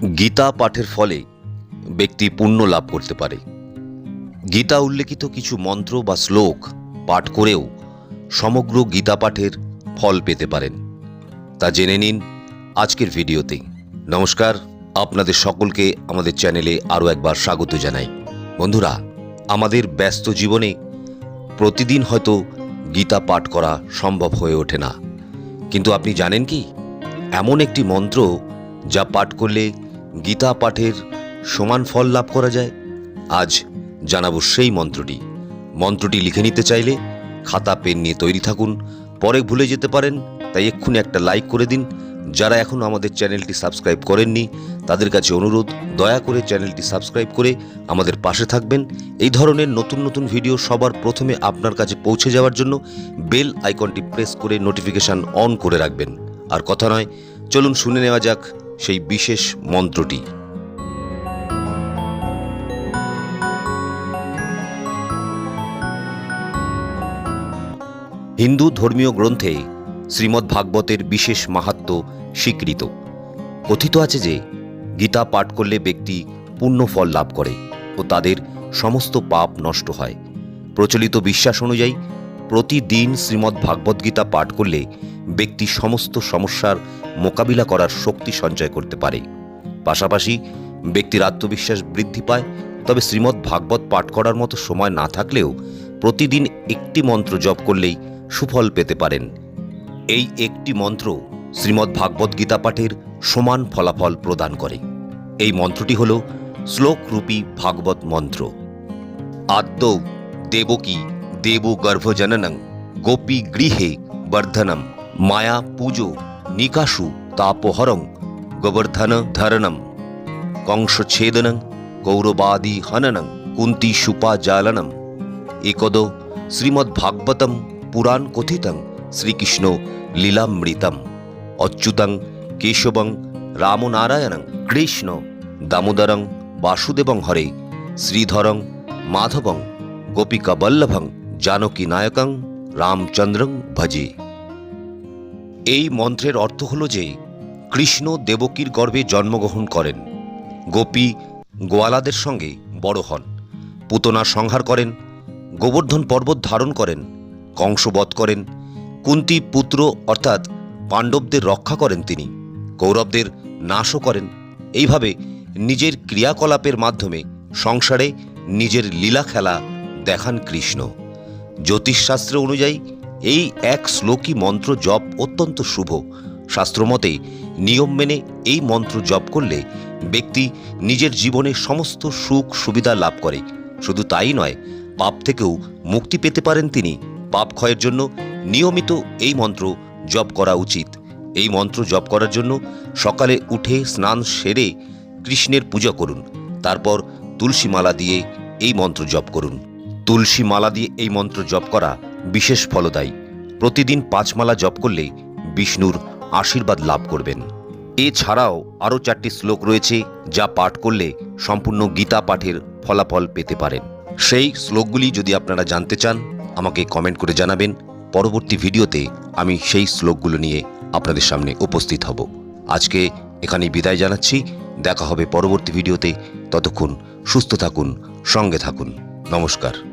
গীতা পাঠের ফলে ব্যক্তি পুণ্য লাভ করতে পারে। গীতা উল্লেখিত কিছু মন্ত্র বা শ্লোক পাঠ করেও সমগ্র গীতা পাঠের ফল পেতে পারেন। তা জেনে নিন আজকের ভিডিওতে। নমস্কার, আপনাদের সকলকে আমাদের চ্যানেলে আরও একবার স্বাগত জানাই। বন্ধুরা, আমাদের ব্যস্ত জীবনে প্রতিদিন হয়তো গীতা পাঠ করা সম্ভব হয়ে ওঠে না। কিন্তু আপনি জানেন কি? এমন একটি মন্ত্র যা পাঠ করলে গীতা পাঠের সমান ফল লাভ করা যায়। আজ জানাব সেই মন্ত্রটি। মন্ত্রটি লিখে নিতে চাইলে খাতা, পেন নিয়ে তৈরি থাকুন। পরে ভুলে যেতে পারেন, তাই এক্ষুনি একটা লাইক করে দিন। যারা এখনও আমাদের চ্যানেলটি সাবস্ক্রাইব করেননি, তাদের কাছে অনুরোধ, দয়া করে চ্যানেলটি সাবস্ক্রাইব করে আমাদের পাশে থাকবেন। এই ধরনের নতুন নতুন ভিডিও সবার প্রথমে আপনার কাছে পৌঁছে যাওয়ার জন্য বেল আইকনটি প্রেস করে নোটিফিকেশান অন করে রাখবেন। আর কথা নয়, চলুন শুনে নেওয়া যাক সেই বিশেষ মন্ত্রটি। হিন্দু ধর্মীয় গ্রন্থে শ্রীমদ্ ভাগবতের বিশেষ মাহাত্ম্য স্বীকৃত। কথিত আছে যে, গীতা পাঠ করলে ব্যক্তি পূর্ণ ফল লাভ করে ও তাদের সমস্ত পাপ নষ্ট হয়। প্রচলিত বিশ্বাস অনুযায়ী প্রতিদিন শ্রীমদ্ ভাগবত গীতা পাঠ করলে ব্যক্তি সমস্ত সমস্যার মোকাবিলা করার শক্তি সঞ্চয় করতে পারে। পাশাপাশি ব্যক্তির আত্মবিশ্বাস বৃদ্ধি পায়, তবে শ্রীমদ্ ভাগবত পাঠ করার মতো সময় না থাকলেও প্রতিদিন একটি মন্ত্র জপ করলেই সুফল পেতে পারেন। এই একটি মন্ত্র শ্রীমদ্ ভাগবত গীতা পাঠের সমান ফলাফল প্রদান করে। এই মন্ত্রটি হল শ্লোকরূপী ভাগবত মন্ত্র। আদ্যৌ দেবকী দেব গর্ভজননং গোপী গৃহে বর্ধনম মায়া পুজো নিকাশু তাপহরং গোবর্ধন ধরণম কংসছেদনং কৌরবাদি হননং কুন্তি সুপাজালনম একদ শ্রীমদ্ভাগবতম পুরাণ কথিতং শ্রীকৃষ্ণ লীলামৃতম অচ্যুতং কেশবং রামনারায়ণং কৃষ্ণ দামোদরং বাসুদেবং হরে শ্রীধরং মাধবং গোপিকাবল্লভং জানকী নায়কং রামচন্দ্রং ভজে এই মন্ত্রের অর্থ হল যে, কৃষ্ণ দেবকীর গর্ভে জন্মগ্রহণ করেন। গোপী গোয়ালাদের সঙ্গে বড় হন। পুতনা সংহার করেন। গোবর্ধন পর্বত ধারণ করেন। কংসবধ করেন। কুন্তি পুত্র অর্থাৎ পাণ্ডবদের রক্ষা করেন তিনি। কৌরবদের নাশও করেন। এইভাবে নিজের ক্রিয়াকলাপের মাধ্যমে সংসারে নিজের লীলা খেলা দেখান কৃষ্ণ। জ্যোতিষশাস্ত্র অনুযায়ী, এই এক শ্লোকী মন্ত্র জপ অত্যন্ত শুভ। শাস্ত্রমতে নিয়ম মেনে এই মন্ত্র জপ করলে ব্যক্তি নিজের জীবনে সমস্ত সুখ সুবিধা লাভ করে। শুধু তাই নয়, পাপ থেকেও মুক্তি পেতে পারেন তিনি। পাপ ক্ষয়ের জন্য নিয়মিত এই মন্ত্র জপ করা উচিত। এই মন্ত্র জপ করার জন্য সকালে উঠে স্নান সেরে কৃষ্ণের পূজা করুন। তারপর তুলসী মালা দিয়ে এই মন্ত্র জপ করুন। তুলসী মালা দিয়ে এই মন্ত্র জপ করা বিশেষ ফলদায়ী। প্রতিদিন পাঁচ মালা জপ করলে বিষ্ণুর আশীর্বাদ লাভ করবেন। এছাড়াও আরও চারটি শ্লোক রয়েছে যা পাঠ করলে সম্পূর্ণ গীতা পাঠের ফলাফল পেতে পারেন। সেই শ্লোকগুলি যদি আপনারা জানতে চান, আমাকে কমেন্ট করে জানাবেন। পরবর্তী ভিডিওতে আমি সেই শ্লোকগুলো নিয়ে আপনাদের সামনে উপস্থিত হব। আজকে এখানেই বিদায় জানাচ্ছি। দেখা হবে পরবর্তী ভিডিওতে। ততক্ষণ সুস্থ থাকুন, সঙ্গে থাকুন। নমস্কার।